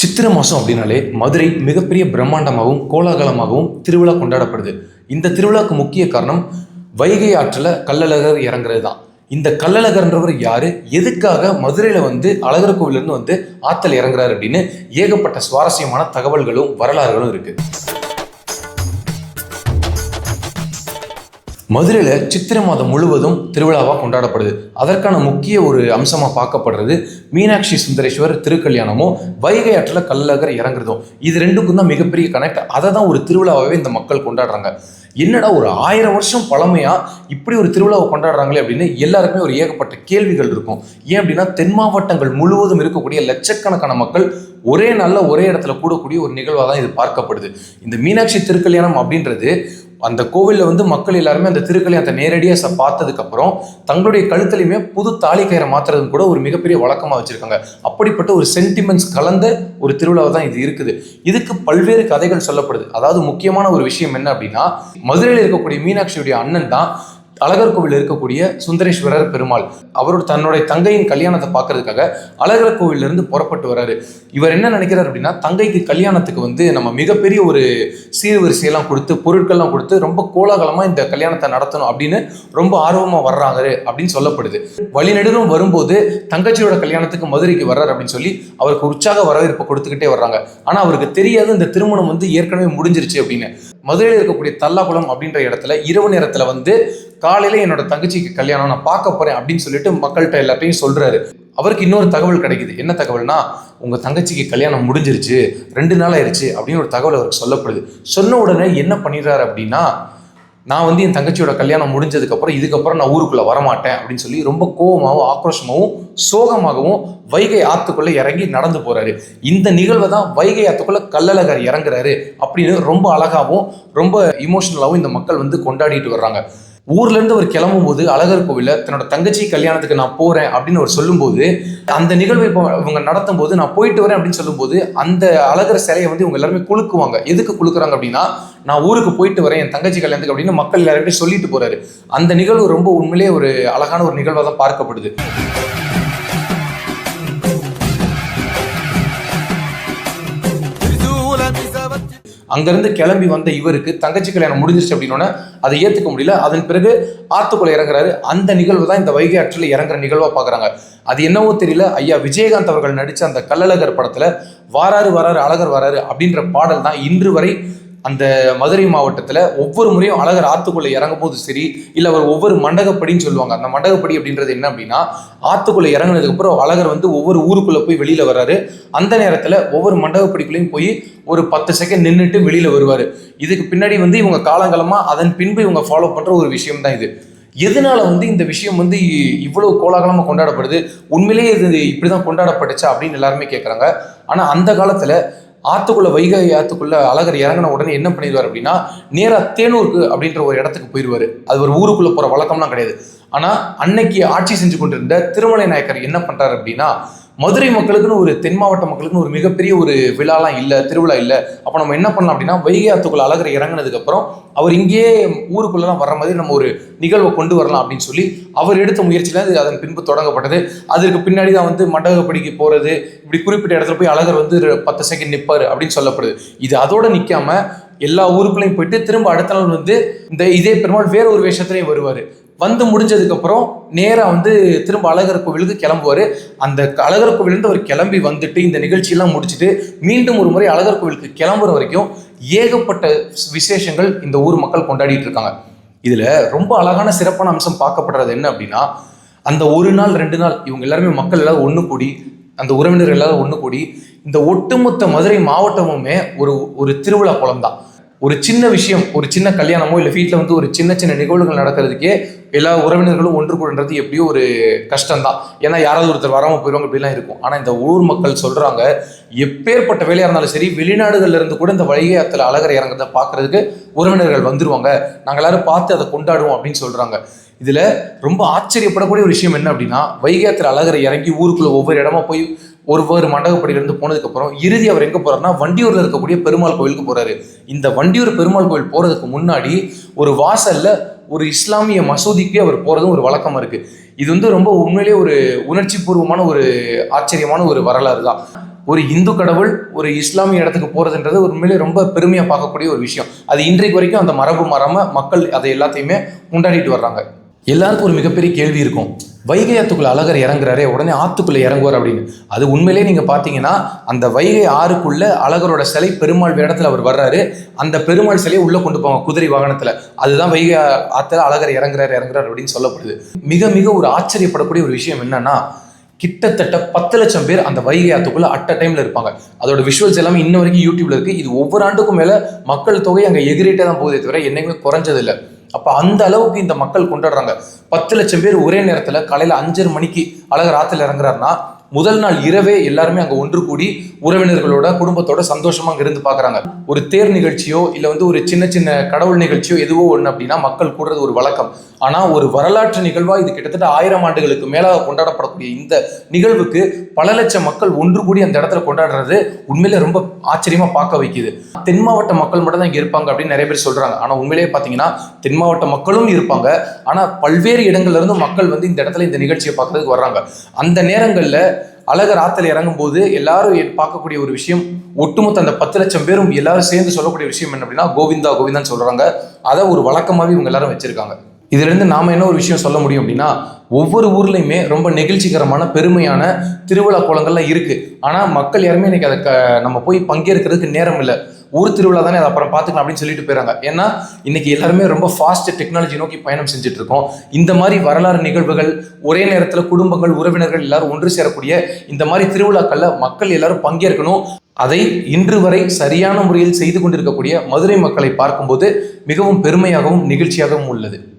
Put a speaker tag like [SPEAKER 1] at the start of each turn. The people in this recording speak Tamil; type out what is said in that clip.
[SPEAKER 1] சித்திரை மாதம் அப்படின்னாலே மதுரை மிகப்பெரிய பிரம்மாண்டமாகவும் கோலாகலமாகவும் திருவிழா கொண்டாடப்படுது. இந்த திருவிழாவுக்கு முக்கிய காரணம் வைகை ஆற்றில் கள்ளழகர் இறங்குறது தான். இந்த கள்ளழகர்ன்றவர் யார்? எதுக்காக மதுரையில் வந்து அழகர் கோவிலேருந்து வந்து ஆற்றல் இறங்குறாரு அப்படின்னு ஏகப்பட்ட சுவாரஸ்யமான தகவல்களும் வரலாறுகளும் இருக்குது மதுரையில் சித்திரை மாதம் முழுவதும் திருவிழாவாக கொண்டாடப்படுது. அதற்கான முக்கிய ஒரு அம்சமாக பார்க்கப்படுறது மீனாட்சி சுந்தரேஸ்வர் திருக்கல்யாணமும் வைகை ஆற்றில் கல்லகர் இறங்குறதும். இது ரெண்டுக்கும் தான் மிகப்பெரிய கனெக்ட் அதை தான் ஒரு திருவிழாவாகவே இந்த மக்கள் கொண்டாடுறாங்க. என்னடா ஒரு ஆயிரம் வருஷம் பழமையாக இப்படி ஒரு திருவிழாவை கொண்டாடுறாங்களே அப்படின்னு எல்லாருக்குமே ஒரு ஏகப்பட்ட கேள்விகள் இருக்கும். ஏன் அப்படின்னா தென் மாவட்டங்கள் முழுவதும் இருக்கக்கூடிய லட்சக்கணக்கான மக்கள் ஒரே நாளில் ஒரே இடத்துல கூடக்கூடிய ஒரு நிகழ்வாக தான் இது பார்க்கப்படுது. இந்த மீனாட்சி திருக்கல்யாணம் அப்படின்றது அந்த கோவிலில் வந்து மக்கள் எல்லாருமே அந்த திருக்கல்யாணத்தை நேரடியாக ச பார்த்ததுக்கப்புறம் தங்களுடைய கழுத்துலையுமே புது தாலி கயிறை மாத்துறதும் கூட ஒரு மிகப்பெரிய வழக்கமாக வச்சுருக்காங்க. அப்படிப்பட்ட ஒரு சென்டிமெண்ட்ஸ் கலந்த ஒரு திருவிழாவை தான் இது இருக்குது. இதுக்கு பல்வேறு கதைகள் சொல்லப்படுது. அதாவது முக்கியமான ஒரு விஷயம் என்ன அப்படின்னா மதுரையில் இருக்கக்கூடிய மீனாட்சியுடைய அண்ணன் தான் அழகர் கோவில் இருக்கக்கூடிய சுந்தரேஸ்வரர் பெருமாள். அவரோட தன்னுடைய தங்கையின் கல்யாணத்தை பார்க்கறதுக்காக அழகர் கோவிலிருந்து புறப்பட்டு வராரு. இவர் என்ன நினைக்கிறார் அப்படின்னா தங்கைக்கு கல்யாணத்துக்கு வந்து நம்ம மிகப்பெரிய ஒரு சீர்வரிசையெல்லாம் கொடுத்து பொருட்கள்லாம் கொடுத்து ரொம்ப கோலாகலமாக இந்த கல்யாணத்தை நடத்தணும் அப்படின்னு ரொம்ப ஆர்வமாக வர்றாங்க அப்படின்னு சொல்லப்படுது. வழிநெடுலும் வரும்போது தங்கச்சியோட கல்யாணத்துக்கு மதுரைக்கு வர்றாரு அப்படின்னு சொல்லி அவருக்கு உற்சாக வரவேற்பு கொடுத்துக்கிட்டே வர்றாங்க. ஆனால் அவருக்கு தெரியாது இந்த திருமணம் வந்து ஏற்கனவே முடிஞ்சிருச்சு அப்படின்னு. மதுரையில் இருக்கக்கூடிய தல்லாகுளம் அப்படின்ற இடத்துல இரவு நேரத்தில் வந்து காலையில் என்னோட தங்கச்சிக்கு கல்யாணம் நான் பார்க்க போகிறேன் அப்படின்னு சொல்லிட்டு மக்கள்கிட்ட எல்லாத்தையும் சொல்கிறாரு அவருக்கு இன்னொரு தகவல் கிடைக்குது. என்ன தகவல்னா உங்கள் தங்கச்சிக்கு கல்யாணம் முடிஞ்சிருச்சு ரெண்டு நாள் ஆயிடுச்சு அப்படின்னு ஒரு தகவல் அவருக்கு சொல்லப்படுது. சொன்ன உடனே என்ன பண்ணிடுறாரு அப்படின்னா நான் வந்து என் தங்கச்சியோட கல்யாணம் முடிஞ்சதுக்கப்புறம் இதுக்கப்புறம் நான் ஊருக்குள்ளே வரமாட்டேன் அப்படின்னு சொல்லி ரொம்ப கோபமாகவும் ஆக்ரோஷமாகவும் சோகமாகவும் வைகை ஆத்துக்குள்ளே இறங்கி நடந்து போகிறாரு இந்த நிகழ்வை தான் வைகை ஆத்துக்குள்ளே கல்லழகர் இறங்குறாரு அப்படின்னு ரொம்ப அழகாகவும் ரொம்ப இமோஷனலாகவும் இந்த மக்கள் வந்து கொண்டாடிட்டு வர்றாங்க. ஊர்லேருந்து ஒரு அவர் கிளம்பும் போது அழகர் கோவிலில் தன்னோட தங்கச்சி கல்யாணத்துக்கு நான் போகிறேன் அப்படின்னு அவர் சொல்லும்போது அந்த நிகழ்வை இப்போ இவங்க நடத்தும் போது நான் போயிட்டு வரேன் அப்படின்னு சொல்லும்போது அந்த அழகர் சிலையை வந்து இவங்க எல்லாருமே குலுக்குவாங்க. எதுக்கு குலுக்குறாங்க அப்படின்னா நான் ஊருக்கு போயிட்டு வரேன் என் தங்கச்சி கல்யாணத்துக்கு அப்படின்னு மக்கள் எல்லாருமே சொல்லிட்டு போறாரு. அந்த நிகழ்வு ரொம்ப உண்மையிலே ஒரு அழகான ஒரு நிகழ்வாக தான் பார்க்கப்படுது. அங்கிருந்து கிளம்பி வந்த இவருக்கு தங்கச்சி கல்யாணம் முடிஞ்சிருச்சு அப்படின்னோடனே அதை ஏற்றுக்க முடியல. அதன் பிறகு ஆத்துக்குள்ள இறங்குறாரு. அந்த நிகழ்வு தான் இந்த வைகை ஆற்றில் இறங்குற நிகழ்வாக பார்க்குறாங்க. அது என்னவோ தெரியல. ஐயா விஜயகாந்த் அவர்கள் நடித்த அந்த கள்ளழகர் படத்தில் வாராரு வராரு அழகர் வராரு அப்படின்ற பாடல் தான் இன்று வரை அந்த மதுரை மாவட்டத்தில் ஒவ்வொரு முறையும் அழகர் ஆத்துக்குள்ளே இறங்கும் போது சரி இல்லை அவர் ஒவ்வொரு மண்டகப்படின்னு சொல்லுவாங்க. அந்த மண்டகப்படி அப்படின்றது என்ன அப்படின்னா ஆத்துக்குள்ளே இறங்குனதுக்கப்புறம் அழகர் வந்து ஒவ்வொரு ஊருக்குள்ளே போய் வெளியில் வர்றாரு. அந்த நேரத்தில் ஒவ்வொரு மண்டகப்படிக்குள்ளேயும் போய் ஒரு பத்து செகண்ட் நின்றுட்டு வெளியில் வருவார். இதுக்கு பின்னாடி வந்து இவங்க காலங்காலமாக அதன் பின்பு இவங்க ஃபாலோ பண்ணுற ஒரு விஷயம் தான் இது. எதனால வந்து இந்த விஷயம் வந்து இவ்வளவு கோலாகலமாக கொண்டாடப்படுது? உண்மையிலேயே இது இப்படி தான் கொண்டாடப்பட்டுச்சா அப்படின்னு எல்லாருமே கேட்குறாங்க ஆனால் அந்த காலத்தில் ஆத்துக்குள்ள வைகை ஆற்றுக்குள்ளே அழகர் இறங்கின உடனே என்ன பண்ணிடுவார் அப்படின்னா நேராக தேனூருக்கு அப்படின்ற ஒரு இடத்துக்கு போயிடுவார். அது ஒரு ஊருக்குள்ளே போகிற வழக்கம்லாம் கிடையாது. ஆனால் அன்னைக்கு ஆட்சி செஞ்சு கொண்டிருந்த திருமலை நாயக்கர் என்ன பண்ணுறாரு அப்படின்னா மதுரை மக்களுக்குன்னு ஒரு தென் மாவட்ட மக்களுக்குன்னு ஒரு மிகப்பெரிய ஒரு விழாலாம் இல்லை திருவிழா இல்லை. அப்போ நம்ம என்ன பண்ணலாம் அப்படின்னா வைகை ஆத்துக்குள்ள அழகர் இறங்கினதுக்கப்புறம் அவர் இங்கேயே ஊருக்குள்ளலாம் வர்ற மாதிரி நம்ம ஒரு நிகழ்வை கொண்டு வரலாம் அப்படின்னு சொல்லி அவர் எடுத்த முயற்சியில் அது அதன் பின்பு தொடங்கப்பட்டது. அதற்கு பின்னாடி தான் வந்து மண்டகப்படிக்கு போகிறது இப்படி குறிப்பிட்ட இடத்துல போய் அழகர் வந்து ஒரு பத்து செகண்ட் நிற்பார் அப்படின்னு சொல்லப்படுது. இது அதோட நிற்காம எல்லா ஊருக்குள்ளேயும் போயிட்டு திரும்ப அடுத்த நாள் வந்து இந்த இதே பெருமாள் வேற ஒரு வேஷத்துலேயும் வருவார். வந்து முடிஞ்சதுக்கப்புறம் நேராக வந்து திரும்ப அழகர் கோவிலுக்கு கிளம்புவார். அந்த அழகர் கோவிலேருந்து அவர் கிளம்பி வந்துட்டு இந்த நிகழ்ச்சியெல்லாம் முடிச்சுட்டு மீண்டும் ஒரு முறை அழகர் கோவிலுக்கு கிளம்புற வரைக்கும் ஏகப்பட்ட விசேஷங்கள் இந்த ஊர் மக்கள் கொண்டாடிட்டு இருக்காங்க. இதில் ரொம்ப அழகான சிறப்பான அம்சம் பார்க்கப்படுறது என்ன அப்படின்னா அந்த ஒரு நாள் ரெண்டு நாள் இவங்க எல்லாருமே மக்கள் எல்லாரும் ஒன்று கூடி அந்த உறவினர்கள் எல்லாரும் ஒன்று கூடி இந்த ஒட்டுமொத்த மதுரை மாவட்டமுமே ஒரு ஒரு திருவிழா குளம் தான் ஒரு சின்ன விஷயம் ஒரு சின்ன கல்யாணமோ இல்லை வீட்டில் வந்து ஒரு சின்ன சின்ன நிகழ்வுகள் நடக்கிறதுக்கே எல்லா உறவினர்களும் ஒன்று கூடுன்றது எப்படியோ ஒரு கஷ்டம் தான் ஏன்னா யாராவது ஒருத்தர் வராமல் போயிடுவாங்க இப்படிலாம் இருக்கும். ஆனால் இந்த ஊர் மக்கள் சொல்கிறாங்க எப்பேற்பட்ட வேலையாக இருந்தாலும் சரி வெளிநாடுகளில் இருந்து கூட இந்த வைகை அழகர் இறங்குறத பார்க்கறதுக்கு உறவினர்கள் வந்துருவாங்க. நாங்கள் எல்லாரும் பார்த்து அதை கொண்டாடுவோம் அப்படின்னு சொல்கிறாங்க இதில் ரொம்ப ஆச்சரியப்படக்கூடிய ஒரு விஷயம் என்ன அப்படின்னா வைகை அழகரை இறங்கி ஊருக்குள்ள ஒவ்வொரு இடமா போய் ஒவ்வொரு மண்டகப்படியிலிருந்து போனதுக்கப்புறம் இறுதி அவர் எங்கே போகிறாருன்னா வண்டியூரில் இருக்கக்கூடிய பெருமாள் கோவிலுக்கு போகிறாரு இந்த வண்டியூர் பெருமாள் கோவில் போகிறதுக்கு முன்னாடி ஒரு வாசலில் ஒரு இஸ்லாமிய மசூதிக்கு அவர் போகிறதும் ஒரு வழக்கமாக இருக்குது இது வந்து ரொம்ப உண்மையிலேயே ஒரு உணர்ச்சி பூர்வமான ஒரு ஆச்சரியமான ஒரு வரலாறு தான். ஒரு இந்து கடவுள் ஒரு இஸ்லாமிய இடத்துக்கு போகிறதுன்றது உண்மையிலே ரொம்ப பெருமையாக பார்க்கக்கூடிய ஒரு விஷயம். அது இன்றைக்கு வரைக்கும் அந்த மரபு மாறாம மக்கள் அதை எல்லாத்தையுமே கொண்டாடிட்டு வர்றாங்க. எல்லாருக்கும் ஒரு மிகப்பெரிய கேள்வி இருக்கும். வைகை ஆத்துக்குள்ள அழகர் இறங்குறாரே உடனே ஆத்துக்குள்ளே இறங்குவார் அப்படின்னு. அது உண்மையிலே நீங்கள் பார்த்தீங்கன்னா அந்த வைகை ஆறுக்குள்ள அழகரோட சிலை பெருமாள் வேடத்தில் அவர் வர்றாரு. அந்த பெருமாள் சிலையை உள்ளே கொண்டு போவாங்க குதிரை வாகனத்தில். அதுதான் வைகை ஆற்றுல அழகர் இறங்குறாரு இறங்குறாரு அப்படின்னு சொல்லப்படுது. மிக மிக ஒரு ஆச்சரியப்படக்கூடிய ஒரு விஷயம் என்னன்னா கிட்டத்தட்ட பத்து லட்சம் பேர் அந்த வைகை ஆத்துக்குள்ள அட் அ டைம்ல இருப்பாங்க. அதோட விஷுவல்ஸ் எல்லாமே இன்ன வரைக்கும் யூடியூப்ல இருக்கு. இது ஒவ்வொரு ஆண்டுக்கும் மேல மக்கள் தொகை அங்கே எகிரிட்டே தான் போகுதே தவிர என்னைக்குமே குறைஞ்சதில்லை. அப்போ அந்த அளவுக்கு இந்த மக்கள் கொண்டாடுறாங்க. பத்து லட்சம் பேர் ஒரே நேரத்தில் காலையில் அஞ்சரை மணிக்கு அழகர் ஆற்றுல இறங்குறாருன்னா முதல் நாள் இரவே எல்லாருமே அங்க ஒன்று கூடி உறவினர்களோட குடும்பத்தோட சந்தோஷமா அங்கே இருந்து பாக்குறாங்க. ஒரு தேர் நிகழ்ச்சியோ இல்ல வந்து ஒரு சின்ன சின்ன கடவுள் நிகழ்ச்சியோ எதுவோ ஒண்ணு அப்படின்னா மக்கள் கூடுறது ஒரு வழக்கம். ஆனா ஒரு வரலாற்று நிகழ்வா இது கிட்டத்தட்ட ஆயிரம் ஆண்டுகளுக்கு மேலாக கொண்டாடப்படக்கூடிய இந்த நிகழ்வுக்கு பல லட்சம் மக்கள் ஒன்று கூடி அந்த இடத்துல கொண்டாடுறது உண்மையிலே ரொம்ப ஆச்சரியமா பார்க்க வைக்குது. தென் மாவட்ட மக்கள் மட்டும் தான் இங்க இருப்பாங்க அப்படின்னு நிறைய பேர் சொல்றாங்க. ஆனா உண்மையிலேயே பாத்தீங்கன்னா தென் மாவட்ட மக்களும் இருப்பாங்க. ஆனா பல்வேறு இடங்கள்ல இருந்து மக்கள் வந்து இந்த இடத்துல இந்த நிகழ்ச்சியை பார்க்கறதுக்கு வர்றாங்க. அந்த நேரங்கள்ல அழகர் ஆத்துல இறங்கும் போது எல்லாரும் பார்க்கக்கூடிய ஒரு விஷயம் ஒட்டுமொத்த அந்த பத்து லட்சம் பேரும் எல்லாரும் சேர்ந்து சொல்லக்கூடிய விஷயம் என்ன அப்படின்னா கோவிந்தா கோவிந்தான்னு சொல்றாங்க. அதை ஒரு வழக்கமாகவே இவங்க எல்லாரும் வச்சிருக்காங்க. இதுல இருந்து நாம என்ன ஒரு விஷயம் சொல்ல முடியும் அப்படின்னா ஒவ்வொரு ஊர்லேயுமே ரொம்ப நெகிழ்ச்சிகரமான பெருமையான திருவிழா கோலங்கள்லாம் இருக்குது ஆனால் மக்கள் யாருமே இன்னைக்கு அதை க- நம்ம போய் பங்கேற்கிறதுக்கு நேரம் இல்லை. ஊர் திருவிழா தானே அதை அப்புறம் பார்த்துக்கலாம் அப்படின்னு சொல்லிட்டு போயிறாங்க. ஏன்னா இன்னைக்கு எல்லாருமே ரொம்ப ஃபாஸ்ட் டெக்னாலஜி நோக்கி பயணம் செஞ்சுட்டு இருக்கோம் இந்த மாதிரி வரலாறு நிகழ்வுகள் ஒரே நேரத்தில் குடும்பங்கள் உறவினர்கள் எல்லாரும் ஒன்று சேரக்கூடிய இந்த மாதிரி திருவிழாக்களில் மக்கள் எல்லாரும் பங்கேற்கணும். அதை இன்று வரை சரியான முறையில் செய்து கொண்டிருக்கக்கூடிய மதுரை மக்களை பார்க்கும்போது மிகவும் பெருமையாகவும் நிகழ்ச்சியாகவும் உள்ளது.